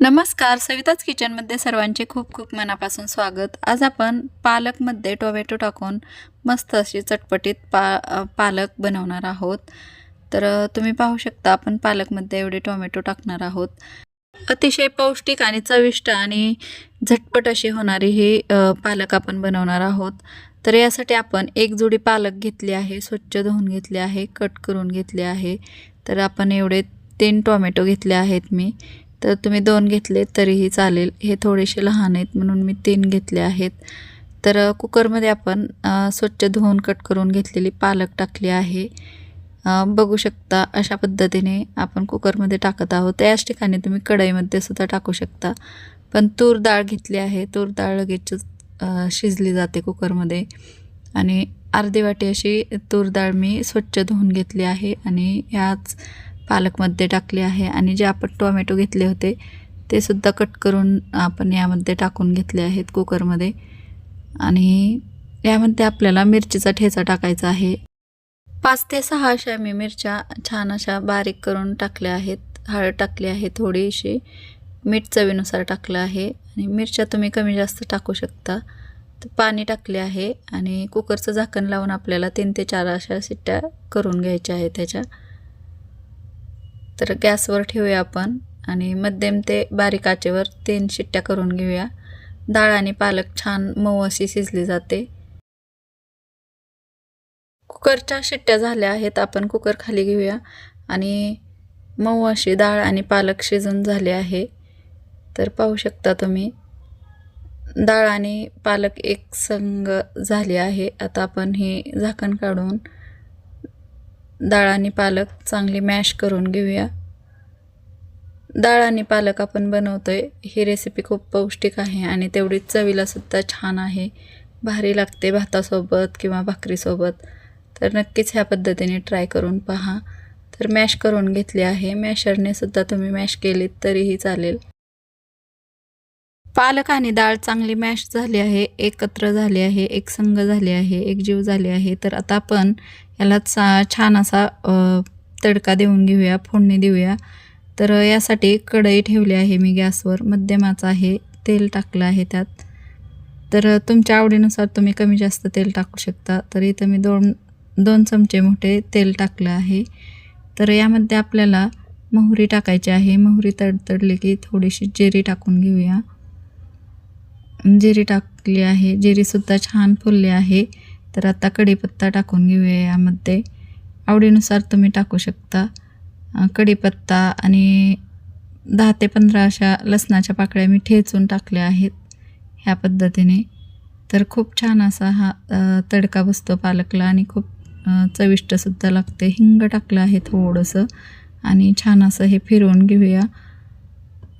नमस्कार सविताच किचनमध्ये सर्वांचे खूप खूप मनापासून स्वागत. आज आपण पालकमध्ये टोमॅटो टाकून मस्त अशी चटपटीत पा पालक बनवणार आहोत. तर तुम्ही पाहू शकता आपण पालकमध्ये एवढे टोमॅटो टाकणार आहोत. अतिशय पौष्टिक आणि चविष्ट आणि झटपट अशी होणारी ही पालक आपण बनवणार आहोत. तर यासाठी आपण एक जोडी पालक घेतली आहे स्वच्छ धुवून घेतले आहे कट करून घेतले आहे. तर आपण एवढे तीन टोमॅटो घेतले आहेत मी. तर तुम्ही दोन घेतले तरीही चालेल. हे थोडेसे लहान आहेत म्हणून मी तीन घेतले आहेत. तर कुकरमध्ये आपण स्वच्छ धुवून कट करून घेतलेली पालक टाकली आहे. बघू शकता अशा पद्धतीने आपण कुकरमध्ये टाकत आहोत. त्याच ठिकाणी तुम्ही कढईमध्ये सुद्धा टाकू शकता. पण तूर डाळ घेतली आहे. तूर डाळ लगेच शिजली जाते कुकरमध्ये. आणि अर्धी वाटी अशी तूर डाळ मी स्वच्छ धुवून घेतली आहे. आणि ह्याच पालकमध्ये टाकले आहे आणि जे आपण टोमॅटो घेतले होते ते सुद्धा कट करून आपण यामध्ये टाकून घेतले आहेत कुकरमध्ये. आणि यामध्ये आपल्याला मिरचीचा ठेचा टाकायचा आहे. पाच ते सहा अशा मी मिरच्या छान अशा बारीक करून टाकल्या आहेत. हळद टाकली आहे थोडीशी. मीठ चवीनुसार टाकलं आहे. आणि मिरच्या तुम्ही कमी जास्त टाकू शकता. तर पाणी टाकले आहे आणि कुकरचं झाकण लावून आपल्याला तीन ते चार अशा सिट्ट्या करून घ्यायच्या आहेत त्याच्या. तर गॅसवर ठेवूया आपण आणि मध्यम ते बारीक आचेवर तीन शिट्ट्या करून घेऊया. डाळ आणि पालक छान मऊ अशी शिजली जाते. कुकरच्या शिट्ट्या झाल्या आहेत आपण कुकर खाली घेऊया. आणि मऊ अशी डाळ आणि पालक शिजून झाले आहे. तर पाहू शकता तुम्ही डाळ आणि पालक एक संग झाले आहे. आता आपण हे झाकण काढून डाळ आणि पालक चांगली मॅश करून घेऊया. डाळ आणि पालक आपण बनवतो आहे ही रेसिपी खूप पौष्टिक आहे आणि तेवढीच चवीलासुद्धा छान आहे. भारी लागते भातासोबत किंवा भाकरीसोबत. तर नक्कीच ह्या पद्धतीने ट्राय करून पहा. तर मॅश करून घेतली आहे. मॅशरने सुद्धा तुम्ही मॅश केलीत तरीही चालेल. पालक आणि डाळ चांगली मॅश झाली आहे एकत्र झाली आहे एक संघ झाले आहे एक जीव झाली आहे. तर आता आपण याला चा छान असा तडका देऊन घेऊया फोडणी देऊया. तर यासाठी कढई ठेवली आहे मी गॅसवर. मध्यमाचं आहे तेल टाकलं आहे त्यात. तर तुमच्या आवडीनुसार तुम्ही कमी जास्त तेल टाकू शकता. तर इथं मी दोन दोन चमचे मोठे तेल टाकलं आहे. तर यामध्ये आपल्याला मोहरी टाकायची आहे. मोहरी तडतडली की थोडीशी जिरी टाकून घेऊया. जिरी टाकली आहे. जिरीसुद्धा छान फुलली आहे. तर आता कढीपत्ता टाकून घेऊया यामध्ये. आवडीनुसार तुम्ही टाकू शकता. कढीपत्ता आणि दहा ते पंधरा अशा लसणाच्या पाकळ्या मी ठेचून टाकल्या आहेत ह्या पद्धतीने. तर खूप छान असा हा तडका बसतो पालकला आणि खूप चविष्टसुद्धा लागते. हिंग टाकलं आहे थोडंसं आणि छान असं हे फिरवून घेऊया.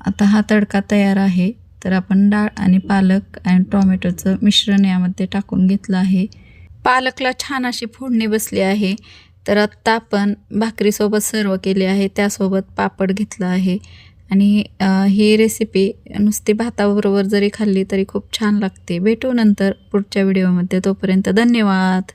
आता हा तडका तयार आहे. तर आपण डाळ आणि पालक आणि टोमॅटोचं मिश्रण यामध्ये टाकून घेतलं आहे. पालकला छान अशी फोडणी बसली आहे. तर आत्ता आपण भाकरीसोबत सर्व केले आहे. त्यासोबत पापड घेतला आहे. आणि ही रेसिपी नुसती भाताबरोबर जरी खाल्ली तरी खूप छान लागते. भेटू नंतर पुढच्या व्हिडिओमध्ये तोपर्यंत धन्यवाद.